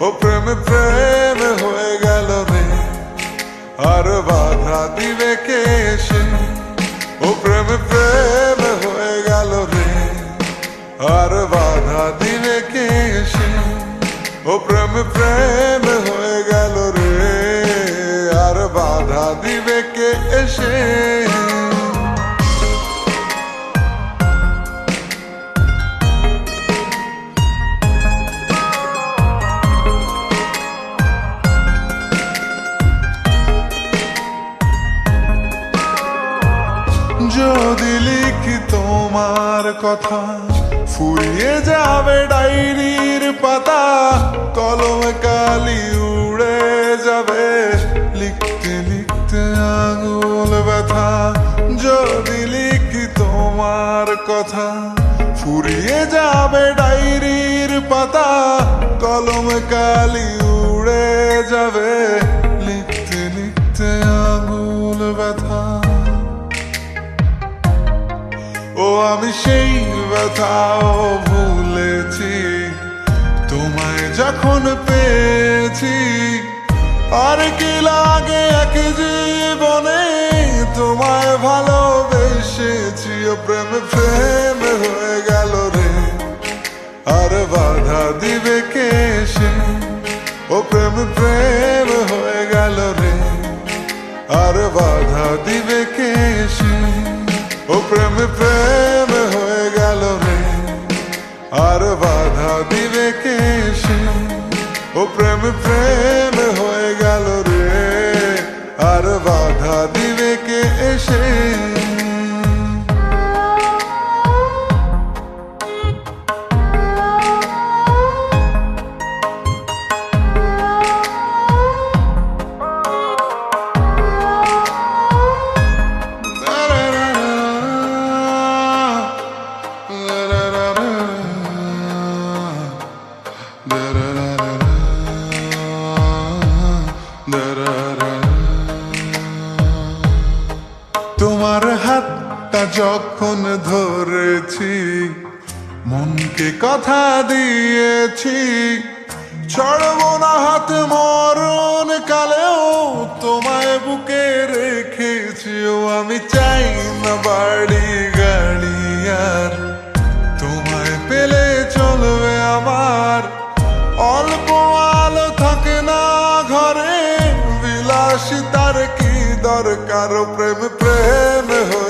ও প্রেম প্রেম হয়ে গেল রে। আর বাধা দিবে কে সে? ও প্রেম প্রেম হয়ে গেল রে। আর বাধা দিবে কে সে? ও প্রেম প্রেম যদি লিখি তোমার কথা, ফুরিয়ে যাবে ডায়েরির পাতা, কলম কালি উড়ে যাবে। লিখতে লিখতে আঙুল ব্যথা, যদি লিখি তোমার কথা, ফুরিয়ে যাবে ডায়েরির পাতা, কলম কালি উড়ে যাবে। লিখতে লিখতে আঙুল ব্যথা। ও, আমি সেই ব্যথাও ভুলেছি। তোমায় যখন পেয়েছি, আর কি লাগে এক জীবনে? তোমায় ভালোবেসেছি, ও প্রেম প্রেম হয়ে গেল রে। আর বাধা দিবে কে সে? ও প্রেম প্রেম হয়ে গেল রে। আর বাধা দিবে কে আর বাধা দিবে কে ও প্রেম প্রেম হয়ে গেল রে। আর বাধা দিবে কে এসে যখন ধরেছি, মনকে কথা দিয়েছি, ছড়ব না হাত মরণ কালেও তোমায় বুকে রেখেছি। আমি চাই না বাড়ি গাড়ি আর তোমায় পেলে চলবে আমার। অল্প আলো থাকে না ঘরে, বিলাসিতার কি দরকার? প্রেম প্রেম হয়ে